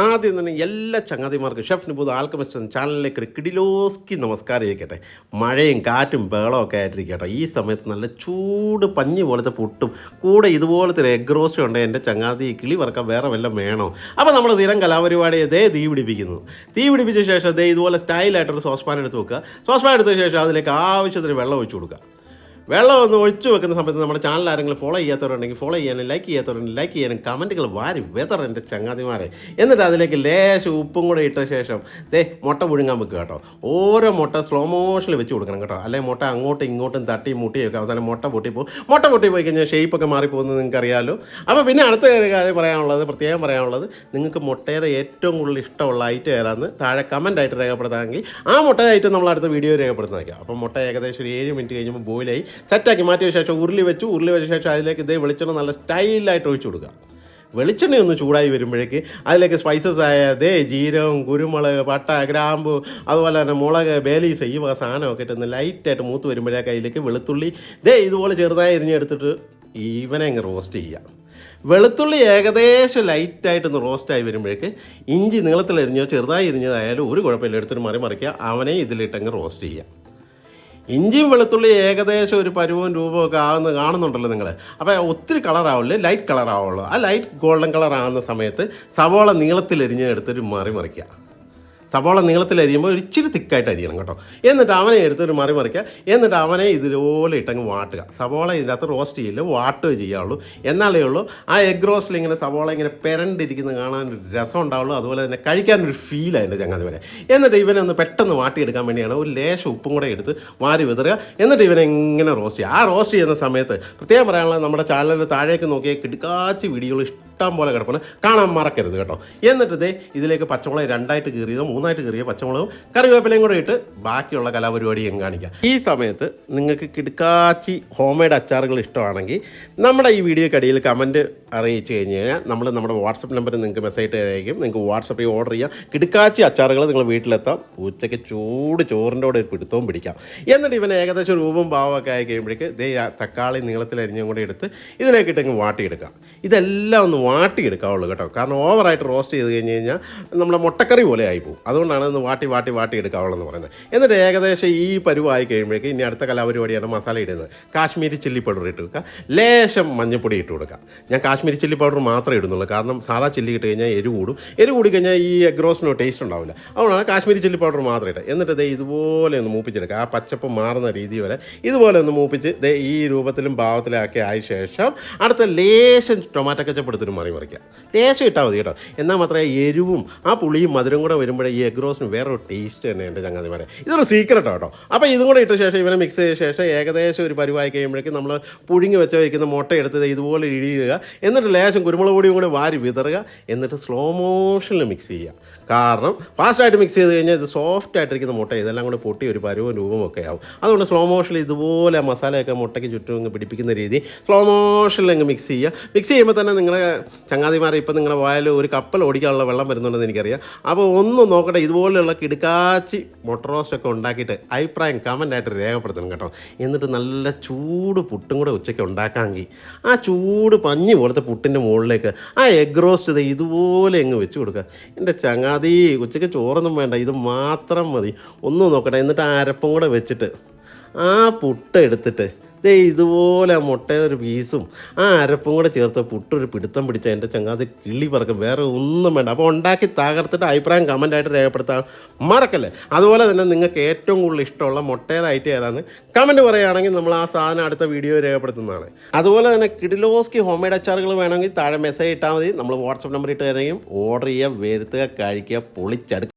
ആദ്യം തന്നെ എല്ലാ ചങ്ങാതിമാർക്കും ഷെഫ് നിബൂദ് ആൽക്കമിസ്റ്റ് എന്ന ചാനലിലേക്ക് കിടിലോസ്കി നമസ്കാരം ഇരിക്കട്ടെ. മഴയും കാറ്റും ബേളവും ഒക്കെ ആയിട്ടിരിക്കട്ടെ. ഈ സമയത്ത് നല്ല ചൂട് പഞ്ഞി പോലത്തെ പുട്ടും കൂടെ ഇതുപോലത്തെ ഒരു എഗ് റോസ്റ്റും ഉണ്ട്. എന്റെ ചങ്ങാതി കിളി വറക്കാൻ വേറെ വല്ലതും വേണോ? അപ്പോൾ നമ്മൾ സ്ഥിരം കലാപരിപാടിയെ ദേ തീ പിടിപ്പിക്കുന്നു. തീ പിടിപ്പിച്ച ശേഷം ദേ ഇതുപോലെ സ്റ്റൈലായിട്ടൊരു സോസ്പാൻ എടുത്ത് വെക്കുക. സോസ്പാൻ എടുത്ത ശേഷം അതിലേക്ക് ആവശ്യത്തിന് വെള്ളം ഒഴിച്ചു കൊടുക്കുക. വെള്ളം ഒന്ന് ഒഴിച്ചു വെക്കുന്ന സമയത്ത് നമ്മുടെ ചാനൽ ആരെങ്കിലും ഫോളോ ചെയ്യാത്തവരുണ്ടെങ്കിൽ ഫോളോ ചെയ്യാനും ലൈക്ക് ചെയ്യാത്തവരുണ്ടെങ്കിൽ ലൈക്ക് ചെയ്യാനും കമന്റുകൾ വാരി വെതർ എന്റെ ചങ്ങാതിമാരെ. എന്നിട്ട് അതിലേക്ക് ലേശം ഉപ്പും കൂടെ ഇട്ട ശേഷം ദേ മുട്ട പുഴുങ്ങാൻ വെക്കുക കേട്ടോ. ഓരോ മുട്ട സ്ലോ മോഷനിൽ വെച്ച് കൊടുക്കണം കേട്ടോ. അല്ലെങ്കിൽ മുട്ട അങ്ങോട്ടും ഇങ്ങോട്ടും തട്ടി മുട്ടി വെക്കുക അവസാനം മുട്ട പൊട്ടിപ്പോവും മുട്ട പൊട്ടി പോയി കഴിഞ്ഞാൽ ഷേപ്പൊക്കെ മാറിപ്പോകുന്നത് നിങ്ങൾക്ക് അറിയാമല്ലോ അപ്പോൾ പിന്നെ അടുത്ത ഒരു കാര്യം പറയാനുള്ളത് പ്രത്യേകം പറയാനുള്ളത് നിങ്ങൾക്ക് മുട്ടയുടെ ഏറ്റവും കൂടുതൽ ഇഷ്ടമുള്ള ഐറ്റം ഏതാണെന്ന് താഴെ കമന്റായിട്ട് രേഖപ്പെടുത്താമെങ്കിൽ ആ മുട്ട ഐറ്റം നമ്മൾ അടുത്ത വീഡിയോ രേഖപ്പെടുത്തുന്നതായിരിക്കും. അപ്പോൾ മുട്ട ഏകദേശം ഒരു ഏഴ് മിനിറ്റ് കഴിയുമ്പോൾ ബോയിലായി സെറ്റാക്കി മാറ്റിയ ശേഷം ഉരുളി വെച്ചു. ഉരുളി വെച്ച ശേഷം അതിലേക്ക് ഇതേ വെളിച്ചെണ്ണ നല്ല സ്റ്റൈലായിട്ട് ഒഴിച്ചു കൊടുക്കുക. വെളിച്ചെണ്ണ ഒന്ന് ചൂടായി വരുമ്പോഴേക്ക് അതിലേക്ക് സ്പൈസസ് ആയ ദേ ജീരകം കുരുമുളക് പട്ട ഗ്രാമ്പു അതുപോലെ തന്നെ മുളക് ബേലീസ് ഈ വക സാധനമൊക്കെ ഇട്ട് ഒന്ന് ലൈറ്റായിട്ട് മൂത്ത് വരുമ്പോഴേക്ക് അതിലേക്ക് വെളുത്തുള്ളി. ദേ ഇതുപോലെ ചെറുതായി എരിഞ്ഞെടുത്തിട്ട് ഈവനെ അങ്ങ് റോസ്റ്റ് ചെയ്യുക. വെളുത്തുള്ളി ഏകദേശം ലൈറ്റായിട്ടൊന്ന് റോസ്റ്റായി വരുമ്പോഴേക്ക് ഇഞ്ചി നീളത്തിൽ എരിഞ്ഞോ ചെറുതായി എരിഞ്ഞതായാലും ഒരു കുഴപ്പമില്ല. എടുത്തിട്ട് മറി മറിക്കുക അവനെ ഇതിലിട്ടങ്ങ് റോസ്റ്റ് ചെയ്യുക. ഇഞ്ചിയും വെളുത്തുള്ളി ഏകദേശം ഒരു പരുവവും രൂപമൊക്കെ ആകുന്ന കാണുന്നുണ്ടല്ലോ നിങ്ങൾ അപ്പോൾ ഒത്തിരി കളറാവുള്ളൂ ലൈറ്റ് കളറാവുള്ളൂ ആ ലൈറ്റ് ഗോൾഡൻ കളർ ആകുന്ന സമയത്ത് സവോള നീളത്തിലെരിഞ്ഞ് എടുത്തൊരു മറി മറിക്കുക സവോള ഒരു ഇച്ചിരി തിക്കായിട്ട് അരിയണം കേട്ടോ. എന്നിട്ട് അവനെ എടുത്തൊരു മറി മറിക്കുക. എന്നിട്ട് അവനെ ഇതുപോലെ ഇട്ടങ്ങ് വാട്ടുക. സവാള ഇതിനകത്ത് റോസ്റ്റ് ചെയ്യില്ല വാട്ടുകയോ ചെയ്യാവുള്ളൂ. എന്നാലേ ഉള്ളൂ ആ എഗ് റോസ്റ്റിൽ ഇങ്ങനെ സവാള ഇങ്ങനെ പെരണ്ടിരിക്കുന്നത് കാണാൻ ഒരു രസം ഉണ്ടാവുള്ളൂ. അതുപോലെ തന്നെ കഴിക്കാനൊരു ഫീൽ എന്റെ ചങ്ങാതി വരെ. എന്നിട്ട് ഇവനെ ഒന്ന് പെട്ടെന്ന് വാട്ടിയെടുക്കാൻ വേണ്ടിയാണ് ഒരു ലേശം ഉപ്പും കൂടെ എടുത്ത് വാരി വിതറുക. എന്നിട്ട് ഇവനെ ഇങ്ങനെ റോസ്റ്റ് ചെയ്യുക. ആ റോസ്റ്റ് ചെയ്യുന്ന സമയത്ത് പ്രത്യേകം പറയാനുള്ളത് നമ്മുടെ ചാനലിൽ താഴേക്ക് നോക്കിയാൽ കിടക്കാച്ചി വീഡിയോകൾ ഇഷ്ടം പോലെ കിടപ്പുണ്ട്. കാണാൻ മറക്കരുത് കേട്ടോ. എന്നിട്ട് ഇതേ ഇതിലേക്ക് പച്ചമുളക് രണ്ടായിട്ട് കീറിയതോ മൂന്നായിട്ട് കയറിയ പച്ചമുളകും കറിവേപ്പിലയും കൂടെ ഇട്ട് ബാക്കിയുള്ള കലാപരിപാടിയും കാണിക്കാം. ഈ സമയത്ത് നിങ്ങൾക്ക് കിടുക്കാച്ചി ഹോം മെയ്ഡ് അച്ചാറുകൾ ഇഷ്ടമാണെങ്കിൽ നമ്മുടെ ഈ വീഡിയോക്കടിയിൽ കമന്റ് അറിയിച്ചു കഴിഞ്ഞ് കഴിഞ്ഞാൽ നമ്മൾ നമ്മുടെ വാട്സപ്പ് നമ്പർ നിങ്ങൾക്ക് മെസ്സേജ് അയക്കും. നിങ്ങൾക്ക് വാട്സപ്പിൽ ഓർഡർ ചെയ്യാം. കിടുക്കാച്ചി അച്ചാറുകൾ നിങ്ങൾ വീട്ടിലെത്താം. ഉച്ചയ്ക്ക് ചൂട് ചോറിന്റെ കൂടെ ഒരു പിടുത്തവും പിടിക്കാം. എന്നിട്ട് ഇവൻ ഏകദേശം രൂപം ഭാവമൊക്കെ ആയി കഴിയുമ്പോഴേക്ക് ദേ തക്കാളി നീളത്തിൽ അരിഞ്ഞും കൂടെ എടുത്ത് ഇതിലേക്ക് ഇട്ടങ്ങ് വാട്ടിയെടുക്കാം. ഇതെല്ലാം ഒന്ന് വാട്ടിയെടുക്കാവുള്ളൂ കേട്ടോ. കാരണം ഓവറായിട്ട് റോസ്റ്റ് ചെയ്ത് കഴിഞ്ഞ് കഴിഞ്ഞാൽ നമ്മുടെ മുട്ടക്കറി പോലെ ആയിപ്പോവും അതുകൊണ്ടാണ് ഇന്ന് വാട്ടി വാട്ടി വാട്ടി എടുക്കാവുള്ളതെന്ന് പറയുന്നത്. എന്നിട്ട് ഏകദേശം ഈ പരുവായി കഴിയുമ്പോഴേക്ക് ഇനി അടുത്ത കലാപരിപാടിയാണ് മസാല ഇടുന്നത്. കാശ്മീരി ചില്ലി പൗഡർ ഇട്ട് വെക്കുക ലേശം മഞ്ഞൾപ്പൊടി ഇട്ട് കൊടുക്കുക. ഞാൻ കാശ്മീരി ചില്ലി പൗഡർ മാത്രമേ ഇടുന്നുള്ളൂ. കാരണം സാധാ ചില്ലി ഇട്ട് കഴിഞ്ഞാൽ എരിവ് കൂടും. എരിവ് കൂടി കഴിഞ്ഞാൽ ഈ എഗ് റോസ്റ്റിനോ ടേസ്റ്റ് ഉണ്ടാവില്ല. അതുകൊണ്ടാണ് കാശ്മീരി ചില്ലി പൗഡർ മാത്രം ഇട്ടത് എന്നിട്ട് ദേ ഇതുപോലെ ഒന്ന് മൂപ്പിച്ചെടുക്കുക. ആ പച്ചപ്പ് മാറുന്ന രീതി വരെ ഇതുപോലെ ഒന്ന് മൂപ്പിച്ച് ദേ ഈ രൂപത്തിലും ഭാവത്തിലാക്കി ആയ ശേഷം അടുത്ത ലേശം ടൊമാറ്റോ കച്ചപ്പ് എടുത്തിട്ട് മറി മറിക്കുക ലേശം ഇട്ടാൽ മതി കേട്ടോ. എന്നാൽ മാത്രമേ എരിവും ആ പുളിയും മധുരം കൂടെ വരുമ്പോഴേ ഈ എഗ് റോസ്റ്റിന് വേറൊരു ടേസ്റ്റ് തന്നെയുണ്ട് ചങ്ങാതിമാരെ ഇതൊരു സീക്രട്ട് കേട്ടോ അപ്പോൾ ഇതും കൂടെ ഇട്ട ശേഷം ഇവനെ മിക്സ് ചെയ്ത ശേഷം ഏകദേശം ഒരു പരിവായി കഴിയുമ്പോഴേക്കും നമ്മൾ പുഴുങ്ങി വെച്ച് വയ്ക്കുന്ന മുട്ട എടുത്ത് ഇതുപോലെ ഇഴിയുക എന്നിട്ട് ലേശം കുരുമുളക് പൊടിയും കൂടി വാരി വിതറുക. എന്നിട്ട് സ്ലോ മോഷനിൽ മിക്സ് ചെയ്യുക. കാരണം ഫാസ്റ്റായിട്ട് മിക്സ് ചെയ്ത് കഴിഞ്ഞാൽ ഇത് സോഫ്റ്റ് ആയിട്ടിരിക്കുന്ന മുട്ട ഇതെല്ലാം കൂടെ പൊട്ടി ഒരു പരുവും രൂപവും ഒക്കെ ആവും. അതുകൊണ്ട് സ്ലോ മോഷനിൽ ഇതുപോലെ മസാലയൊക്കെ മുട്ടയ്ക്ക് ചുറ്റും അങ്ങ് പിടിപ്പിക്കുന്ന രീതി സ്ലോ മോഷനിൽ അങ്ങ് മിക്സ് ചെയ്യുക. മിക്സ് ചെയ്യുമ്പോൾ തന്നെ നിങ്ങളുടെ ചങ്ങാതിമാരെ ഇപ്പം നിങ്ങളുടെ വായിൽ ഒരു കപ്പൽ ഓടിക്കാനുള്ള വെള്ളം വരുന്നുണ്ടെന്ന് എനിക്കറിയാം. അപ്പോൾ ഒന്ന് നോക്കട്ടെ ഇതുപോലെയുള്ള കിടുക്കാച്ചി മുട്ട റോസ്റ്റ് ഒക്കെ ഉണ്ടാക്കിയിട്ട് അഭിപ്രായം കമന്റായിട്ട് രേഖപ്പെടുത്തണം കേട്ടോ. എന്നിട്ട് നല്ല ചൂട് പുട്ടും കൂടെ ഉച്ചയ്ക്ക് ഉണ്ടാക്കാമെങ്കിൽ ആ ചൂട് പഞ്ഞി പോലത്തെ പുട്ടിന്റെ മുകളിലേക്ക് ആ എഗ് റോസ്റ്റ് ഇത് ഇതുപോലെ അങ്ങ് വെച്ച് കൊടുക്കുക. എന്റെ ചങ്ങാതി ഉച്ചയ്ക്ക് ചോറൊന്നും വേണ്ട ഇത് മാത്രം മതി. ഒന്ന് നോക്കട്ടെ എന്നിട്ട് ആ അരപ്പും കൂടെ വെച്ചിട്ട് ആ പുട്ട് എടുത്തിട്ട് ദേ ഇതുപോലെ ആ മുട്ടയുടെ ഒരു പീസും ആ അരപ്പും കൂടെ ചേർത്ത് പുട്ടൊരു പിടുത്തം പിടിച്ച എന്റെ ചങ്ങാതി കിളി പറക്കും. വേറെ ഒന്നും വേണ്ട. അപ്പോൾ ഉണ്ടാക്കി തകർത്തിട്ട് അഭിപ്രായം കമന്റായിട്ട് രേഖപ്പെടുത്താൻ മറക്കല്ലേ? അതുപോലെ തന്നെ നിങ്ങൾക്ക് ഏറ്റവും കൂടുതൽ ഇഷ്ടമുള്ള മുട്ടേതായിട്ട് ഏതാണ്? കമന്റ് പറയുകയാണെങ്കിൽ നമ്മൾ ആ സാധനം അടുത്ത വീഡിയോ രേഖപ്പെടുത്തുന്നതാണ്. അതുപോലെ തന്നെ കിഡിലോസ്കി ഹോം മെയ്ഡ് അച്ചാറുകൾ വേണമെങ്കിൽ താഴെ മെസ്സേജ് ഇട്ടാൽ മതി. നമ്മൾ വാട്സപ്പ് നമ്പർ ഇട്ട് തരുകയും ഓർഡർ ചെയ്യുക വരുത്തുക കഴിക്കുക പൊളിച്ചെടുക്കുക.